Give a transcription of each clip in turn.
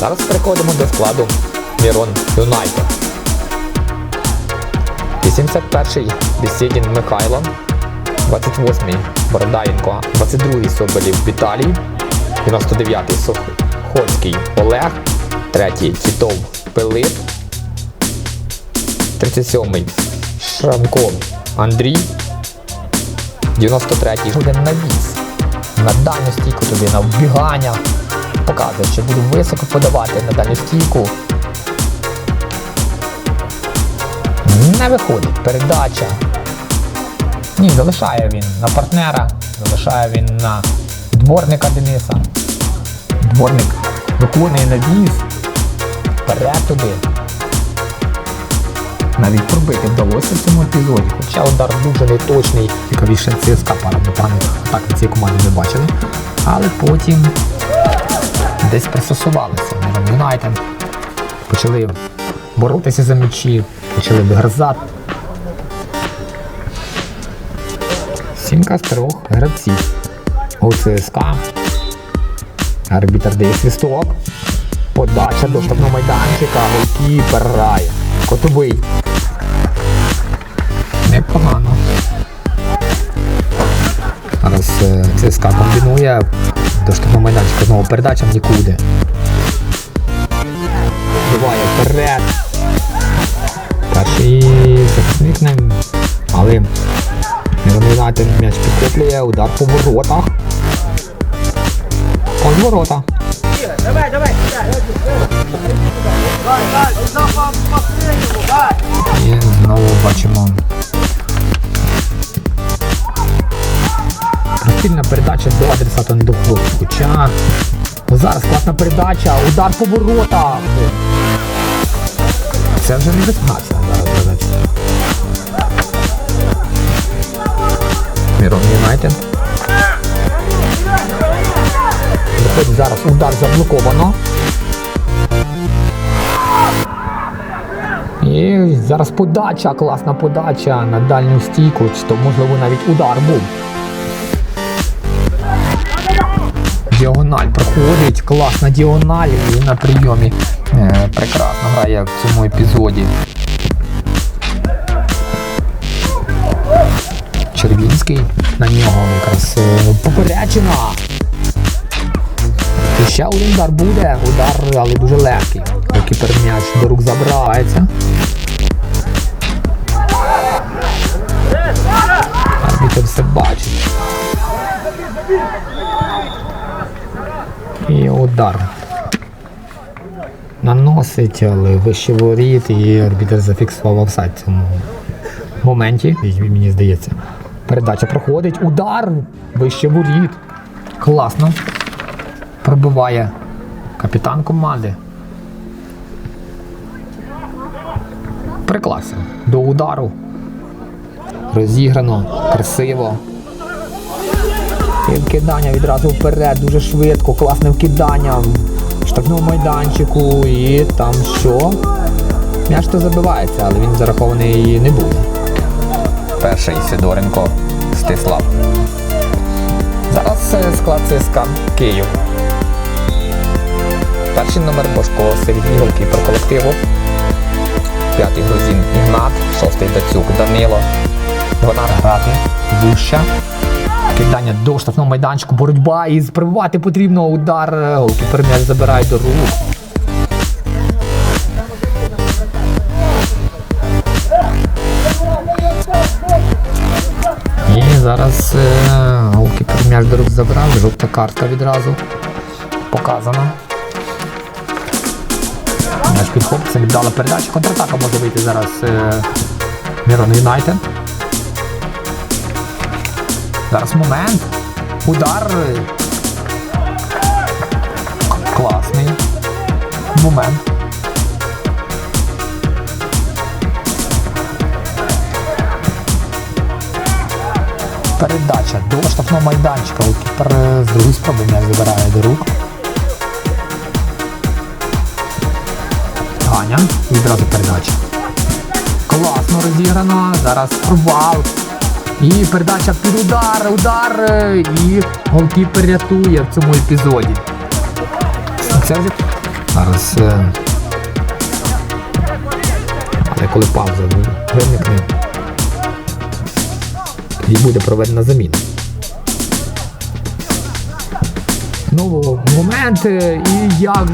Зараз переходимо до складу Мірон Юнайтед. 81-й Бесідін Михайло, 28-й Бородаєнко, 22-й Соболів Віталій, 99-й Сохоцький Олег, 3-й Тітов Пилип, 37-й Шранков Андрій, 93-й буде навіс. На дальню стійку на вбігання. Показує, що буду високо подавати на дальню стійку. Не виходить. Передача. Ні, залишає він на партнера, залишає він на дворника Дениса. Дворник виконує навіс. Вперед туди. Навіть пробити вдалося в цьому епізоді. Хоча удар дуже неточний. Цікавіше ЦСКА парламентарних атак на цій команді не бачили. Але потім десь пристосувалися. Мірон Юнайтед. Почали боротися за м'ячі, почали вигризати. Сімка з трьох гравців. У ЦСКА. Арбітер дає свісток. Подача до штабного майданчика. Голкіпер грає. Котовий. Непогано. Зараз е, ЦСКА комбінує. До штабного майданчика знову передача нікуди. Буває вперед. Перший захисник не. Але Юнайтед м'яч підкоплює, удар по воротах. Ось ворота. Давай, по давай. І знову бачимо. Прицільна передача до адресата не доходить. Хоча зараз класна передача, удар по воротах. Це вже не висмагався зараз передача. Мірон Юнайтед. Виходить зараз удар заблоковано. І зараз подача, класна подача на дальню стійку, то можливо навіть удар був. Діагональ проходить, класна діагональ і на прийомі е, прекрасно грає в цьому епізоді. Червінський на нього якраз е, поперечина. І ще один удар буде, удар, але дуже легкий. Кіпер м'яч до рук забирається. Арбітер все бачить. І удар. Наносить, але вище воріт і арбітер зафіксував офсайд в цьому моменті, мені здається. Передача проходить. Удар! Вище воріт. Класно. Пробиває капітан команди. Приклався до удару. Розіграно, красиво. І вкидання відразу вперед, дуже швидко, класне вкидання в штабному майданчику. І там що? М'яч то забивається, але він зарахований не буде. Перший Сидоренко Стислав. Зараз е, склад ЦСКА Київ. Перший номер Бошко Сергій голкіпер колективу. П'ятий грузин Ігнат, шостий Дацюк Данило. 12 грати Буща. Кидання до штрафного майданчику, боротьба і сприбувати потрібно удар. е, Голкіпер м'яч забирає до рук. І зараз е, голкіпер м'яч до рук забрав, жовта картка відразу показана. М'яч підхопиться, віддала передачу. Контратака може вийти зараз е, Мірон Юнайтед. Зараз момент. Удар. Класний. Момент. Передача до штрафного майданчика. Голкіпер е, з другої спроби м'яч забирає до рук. Ганя. І відразу передача. Класно розіграно. Зараз провал. І передача під удар, удар. е, І голкіпер рятує в цьому епізоді. Це вже Зараз. е, Але коли пауза виникне, тоді буде проведена заміна. Ну, момент е, і як.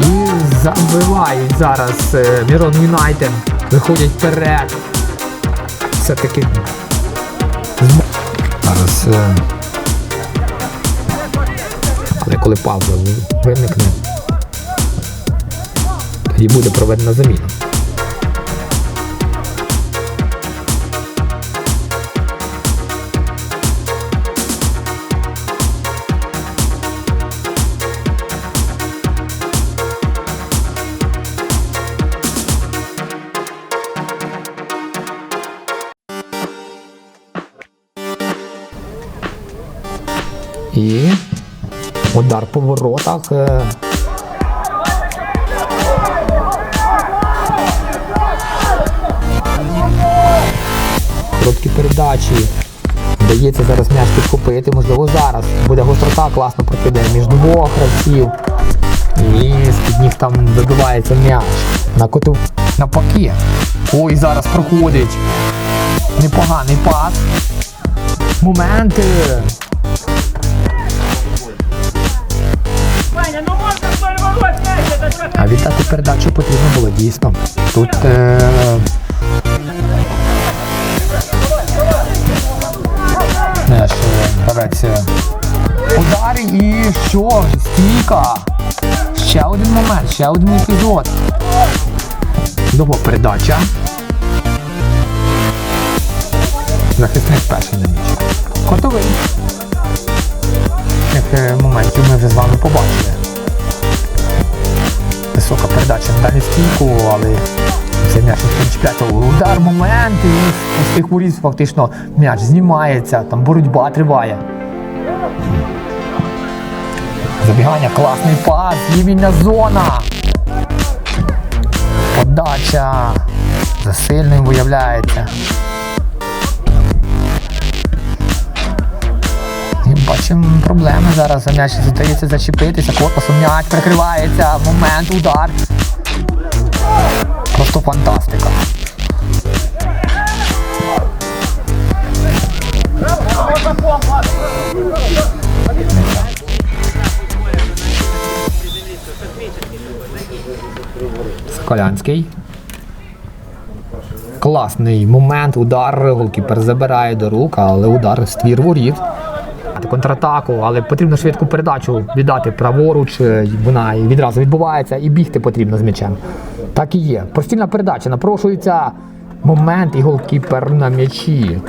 І забивають зараз Мірон Юнайтед. Виходять вперед. Все-таки. зм- Зараз. е, Але коли пауза виникне, тоді буде проведена заміна. І удар по воротах. е, Короткі передачі. Вдається зараз м'яч підхопити. Можливо, зараз буде гострота класно прокиде між двох гравців. І з-під них там вибивається м'яч. На коту навпаки. Ой, зараз проходить. Непоганий пас. Моменти. А віддати передачу потрібно було дійсно. Тут е... Знаєш, е, е, і що? Стійка. Ще один момент, ще один епізод. Довго передача. Захисник перший на м'яч. Готовий. Як е, моментів ми вже з вами побачили стійку, але це м'яч не чіпляється. Удар, момент, і з пустих воріт фактично м'яч знімається, там боротьба триває. Забігання, класний пас, є зона. Подача. Засильним виявляється. І бачимо проблеми зараз. М'яч здається зачепитися, корпусом м'яч прикривається, момент, удар. Просто фантастика. Соколянський. Класний момент, удар, голкіпер забирає до рук, але удар ствір воріт. Контратаку, але потрібно швидку передачу віддати праворуч, е, вона відразу відбувається, і бігти потрібно з м'ячем. Так і є. Простільна передача, напрошується момент і голкіпер на м'ячі.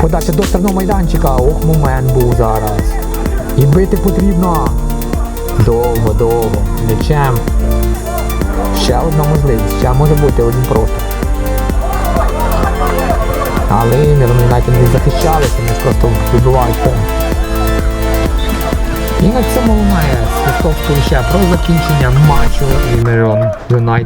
Подача до штрафного майданчика. Ох, момент був зараз. І бити потрібно. Довго, довго. М'ячем. Ще одна можливість. Ще може бути один просто. Але Мірон навіть не захищалися, вони просто вибивають. І на цьому має Свистов ще про закінчення матчу Юнайтед.